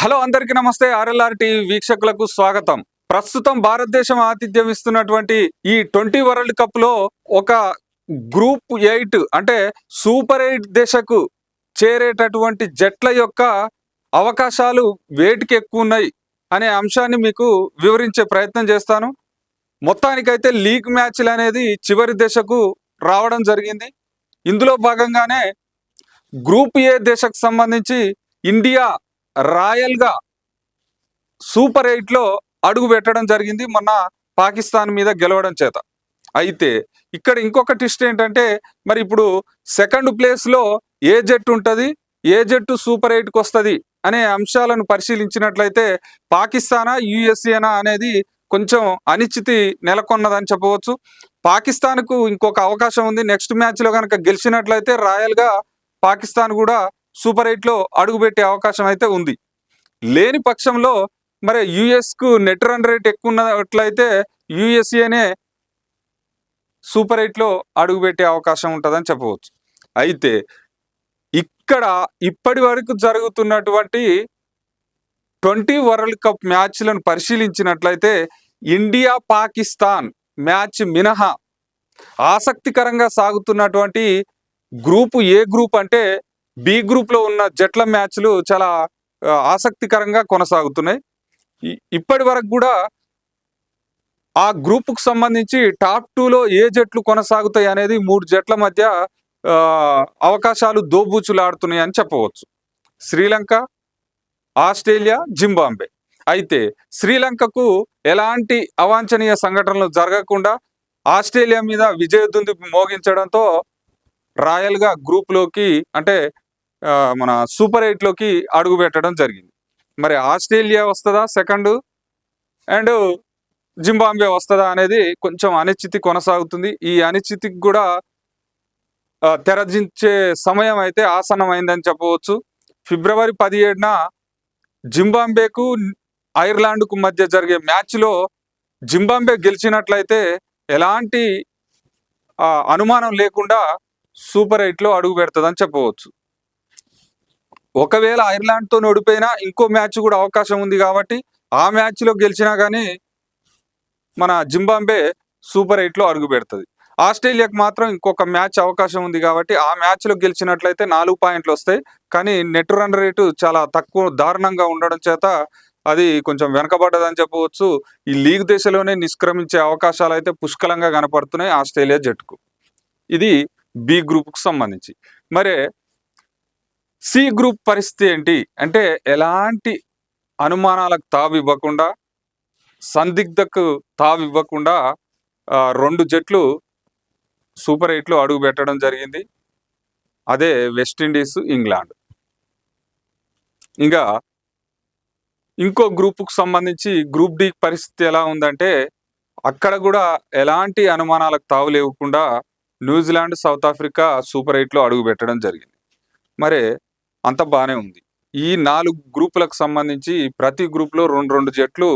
Hello అందరికీ నమస్తే RLR TV వీక్షకులకు స్వాగతం. ప్రస్తుతం భారతదేశం ఆతిథ్యం ఇస్తున్నటువంటి ఈ ట్వంటీ వరల్డ్ కప్లో ఒక గ్రూప్ ఎయిట్ అంటే సూపర్ ఎయిట్ దశకు చేరేటటువంటి జట్ల యొక్క అవకాశాలు వేటికి ఎక్కువ ఉన్నాయి అనే అంశాన్ని మీకు వివరించే ప్రయత్నం చేస్తాను. మొత్తానికైతే లీగ్ మ్యాచ్లు అనేది చివరి దశకు రావడం జరిగింది. ఇందులో భాగంగానే గ్రూప్ ఏ దశకు సంబంధించి ఇండియా రాయల్గా సూపర్ ఎయిట్లో అడుగు పెట్టడం జరిగింది మొన్న పాకిస్తాన్ మీద గెలవడం చేత. అయితే ఇక్కడ ఇంకొక ట్విస్ట్ ఏంటంటే మరి ఇప్పుడు సెకండ్ ప్లేస్లో ఏ జట్టు ఉంటుంది? ఏ జట్టు సూపర్ ఎయిట్కి వస్తుంది? అనే అంశాలను పరిశీలించినట్లయితే పాకిస్తానా యుఎస్ఏనా అనేది కొంచెం అనిశ్చితి నెలకొన్నదని చెప్పవచ్చు. పాకిస్తాన్కు ఇంకొక అవకాశం ఉంది. నెక్స్ట్ మ్యాచ్లో కనుక గెలిచినట్లయితే రాయల్గా పాకిస్తాన్ కూడా సూపర్ ఎయిట్లో అడుగుపెట్టే అవకాశం అయితే ఉంది. లేని పక్షంలో మరి యుఎస్కు నెట్ రన్ రేట్ ఎక్కువ ఉన్నట్లయితే యుఎస్ఏనే సూపర్ ఎయిట్లో అడుగుపెట్టే అవకాశం ఉంటుందని చెప్పవచ్చు. అయితే ఇక్కడ ఇప్పటి వరకు జరుగుతున్నటువంటి ట్వంటీ వరల్డ్ కప్ మ్యాచ్లను పరిశీలించినట్లయితే ఇండియా పాకిస్తాన్ మ్యాచ్ మినహా ఆసక్తికరంగా సాగుతున్నటువంటి గ్రూపు ఏ గ్రూప్ అంటే బి గ్రూప్లో ఉన్న జట్ల మ్యాచ్లు చాలా ఆసక్తికరంగా కొనసాగుతున్నాయి. ఇప్పటి వరకు కూడా ఆ గ్రూప్కు సంబంధించి టాప్ టూలో ఏ జట్లు కొనసాగుతాయి అనేది మూడు జట్ల మధ్య అవకాశాలు దోబూచులాడుతున్నాయి అని చెప్పవచ్చు. Sri Lanka Australia Zimbabwe. అయితే శ్రీలంకకు ఎలాంటి అవాంఛనీయ సంఘటనలు జరగకుండా ఆస్ట్రేలియా మీద విజయదుంది మోగించడంతో రాయల్గా గ్రూప్లోకి అంటే మన సూపర్ ఎయిట్లోకి అడుగు పెట్టడం జరిగింది. మరి ఆస్ట్రేలియా వస్తుందా సెకండ్? అండ్ జింబాంబే వస్తుందా అనేది కొంచెం అనిశ్చితి కొనసాగుతుంది. ఈ అనిశ్చితికి కూడా తెరజించే సమయం అయితే ఆసన్నమైందని చెప్పవచ్చు. ఫిబ్రవరి పదిహేడున జింబాంబేకు ఐర్లాండ్కు మధ్య జరిగే మ్యాచ్లో జింబాంబే గెలిచినట్లయితే ఎలాంటి అనుమానం లేకుండా సూపర్ ఎయిట్లో అడుగు పెడుతుందని చెప్పవచ్చు. ఒకవేళ ఐర్లాండ్తో ఓడిపోయినా ఇంకో మ్యాచ్ కూడా అవకాశం ఉంది కాబట్టి ఆ మ్యాచ్లో గెలిచినా కానీ మన జింబాంబే సూపర్ ఎయిట్లో అడుగు పెడుతుంది. ఆస్ట్రేలియాకి మాత్రం ఇంకొక మ్యాచ్ అవకాశం ఉంది కాబట్టి ఆ మ్యాచ్లో గెలిచినట్లయితే నాలుగు పాయింట్లు వస్తాయి. కానీ నెట్ రన్ రేటు చాలా తక్కువ దారుణంగా ఉండడం చేత అది కొంచెం వెనకబడ్డదని చెప్పవచ్చు. ఈ లీగ్ దశలోనే నిష్క్రమించే అవకాశాలు అయితే పుష్కలంగా కనపడుతున్నాయి ఆస్ట్రేలియా జట్టుకు. ఇది బి గ్రూప్కు సంబంధించి. మరి సి గ్రూప్ పరిస్థితి ఏంటి? అంటే ఎలాంటి అనుమానాలకు తావివ్వకుండా సందిగ్ధకు తావివ్వకుండా రెండు జట్లు సూపర్ ఎయిట్లో అడుగు పెట్టడం జరిగింది. అదే వెస్టిండీస్ ఇంగ్లాండ్. ఇంకా ఇంకో గ్రూపుకు సంబంధించి గ్రూప్ డి పరిస్థితి ఎలా ఉందంటే అక్కడ కూడా ఎలాంటి అనుమానాలకు తావు లేకుండా న్యూజిలాండ్ సౌత్ ఆఫ్రికా సూపర్ ఎయిట్లో అడుగు పెట్టడం జరిగింది. మరి అంత బాగానే ఉంది. ఈ నాలుగు గ్రూపులకు సంబంధించి ప్రతి గ్రూప్లో రెండు రెండు జట్లు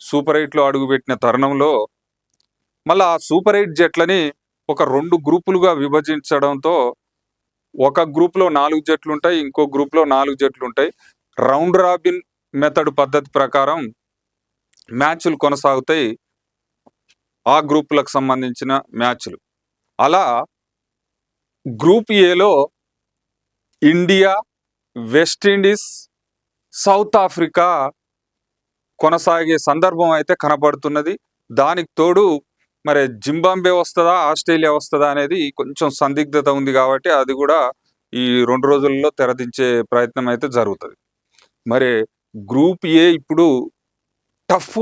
సూపర్ ఎయిట్లో అడుగుపెట్టిన తరుణంలో మళ్ళా ఆ సూపర్ ఎయిట్ జట్లని ఒక రెండు గ్రూపులుగా విభజించడంతో ఒక గ్రూప్లో నాలుగు జట్లు ఉంటాయి ఇంకో గ్రూప్లో నాలుగు జట్లు ఉంటాయి రౌండ్ రాబిన్ మెథడ్ పద్ధతి ప్రకారం మ్యాచ్లు కొనసాగుతాయి ఆ గ్రూపులకు సంబంధించిన మ్యాచ్లు. అలా గ్రూప్ ఏలో ఇండియా వెస్టిండీస్ సౌత్ ఆఫ్రికా కొనసాగే సందర్భం అయితే కనబడుతున్నది. దానికి తోడు మరి జింబాంబే వస్తుందా ఆస్ట్రేలియా వస్తుందా అనేది కొంచెం సందిగ్ధత ఉంది కాబట్టి అది కూడా ఈ రెండు రోజుల్లో తెరదించే ప్రయత్నం అయితే జరుగుతుంది. మరి గ్రూప్ ఏ ఇప్పుడు టఫ్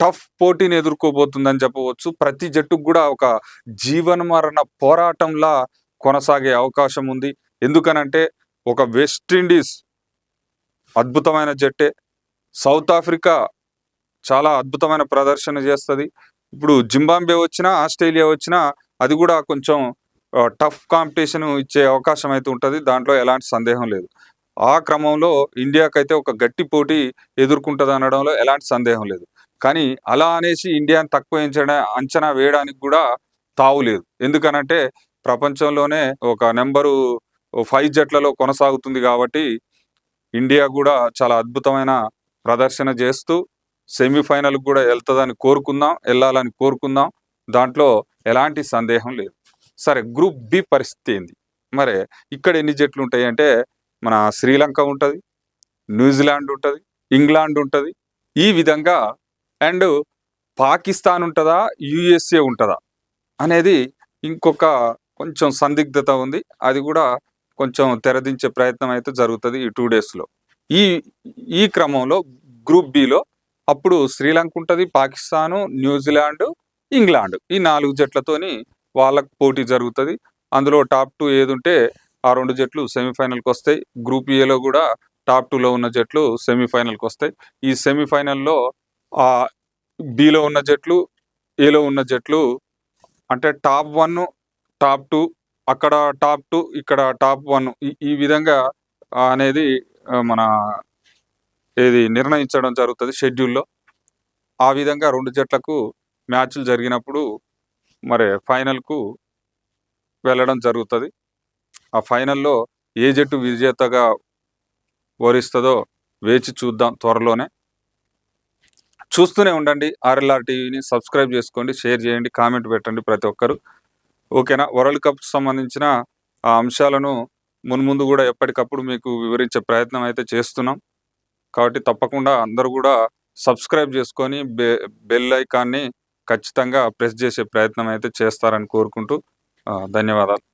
టఫ్ పోటీని ఎదుర్కోబోతుందని చెప్పవచ్చు. ప్రతి జట్టుకు కూడా ఒక జీవన మరణ పోరాటంలా కొనసాగే అవకాశం ఉంది. ఎందుకనంటే ఒక వెస్టిండీస్ అద్భుతమైన జట్టే. సౌత్ ఆఫ్రికా చాలా అద్భుతమైన ప్రదర్శన చేస్తుంది. ఇప్పుడు జింబాంబే వచ్చినా ఆస్ట్రేలియా వచ్చినా అది కూడా కొంచెం టఫ్ కాంపిటీషన్ ఇచ్చే అవకాశం అయితే ఉంటుంది. దాంట్లో ఎలాంటి సందేహం లేదు. ఆ క్రమంలో ఇండియాకైతే ఒక గట్టి పోటీ ఎదుర్కొంటుంది అనడంలో ఎలాంటి సందేహం లేదు. కానీ అలా అనేసి ఇండియాని తక్కువ అంచనా వేయడానికి కూడా తావు లేదు. ఎందుకనంటే ప్రపంచంలోనే ఒక నెంబరు ఫైవ్ జట్లలో కొనసాగుతుంది కాబట్టి ఇండియా కూడా చాలా అద్భుతమైన ప్రదర్శన చేస్తూ సెమీఫైనల్ కూడా వెళ్తుందని కోరుకుందాం వెళ్ళాలని కోరుకుందాం. దాంట్లో ఎలాంటి సందేహం లేదు. సరే గ్రూప్ బి పరిస్థితి ఏంది? మరి ఇక్కడ ఎన్ని జట్లు ఉంటాయి అంటే మన శ్రీలంక ఉంటుంది న్యూజిలాండ్ ఉంటుంది ఇంగ్లాండ్ ఉంటుంది. ఈ విధంగా అండ్ పాకిస్తాన్ ఉంటుందా యుఎస్ఏ ఉంటుందా అనేది ఇంకొక కొంచెం సందిగ్ధత ఉంది. అది కూడా కొంచెం తెరదించే ప్రయత్నం అయితే జరుగుతుంది ఈ టూ డేస్లో ఈ ఈ క్రమంలో గ్రూప్ బిలో అప్పుడు శ్రీలంక ఉంటుంది పాకిస్తాను న్యూజిలాండ్ ఇంగ్లాండ్. ఈ నాలుగు జట్లతోని వాళ్ళకు పోటీ జరుగుతుంది. అందులో టాప్ టూ ఏది ఉంటే ఆ రెండు జట్లు సెమీఫైనల్కి వస్తాయి. గ్రూప్ ఏలో కూడా టాప్ టూలో ఉన్న జట్లు సెమీఫైనల్కి వస్తాయి. ఈ సెమీఫైనల్లో ఆ బిలో ఉన్న జట్లు ఏలో ఉన్న జట్లు అంటే టాప్ వన్ టాప్ టూ అక్కడ టాప్ టూ ఇక్కడ టాప్ వన్ ఈ విధంగా అనేది మన ఏది నిర్ణయించడం జరుగుతుంది షెడ్యూల్లో. ఆ విధంగా రెండు జట్లకు మ్యాచ్లు జరిగినప్పుడు మరి ఫైనల్కు వెళ్ళడం జరుగుతుంది. ఆ ఫైనల్లో ఏ జట్టు విజేతగా వరిస్తుందో వేచి చూద్దాం త్వరలోనే. చూస్తూనే ఉండండి. ఆర్ఎల్ఆర్ టీవీని సబ్స్క్రైబ్ చేసుకోండి షేర్ చేయండి కామెంట్ పెట్టండి ప్రతి ఒక్కరు. ఓకేనా? వరల్డ్ కప్ సంబంధించిన ఆ అంశాలను మున్ముందు కూడా ఎప్పటికప్పుడు మీకు వివరించే ప్రయత్నం అయితే చేస్తున్నాం. కాబట్టి తప్పకుండా అందరూ కూడా సబ్స్క్రైబ్ చేసుకొని బె బెల్ ఐకాన్ని ఖచ్చితంగా ప్రెస్ చేసే ప్రయత్నం అయితే చేస్తారని కోరుకుంటూ ధన్యవాదాలు.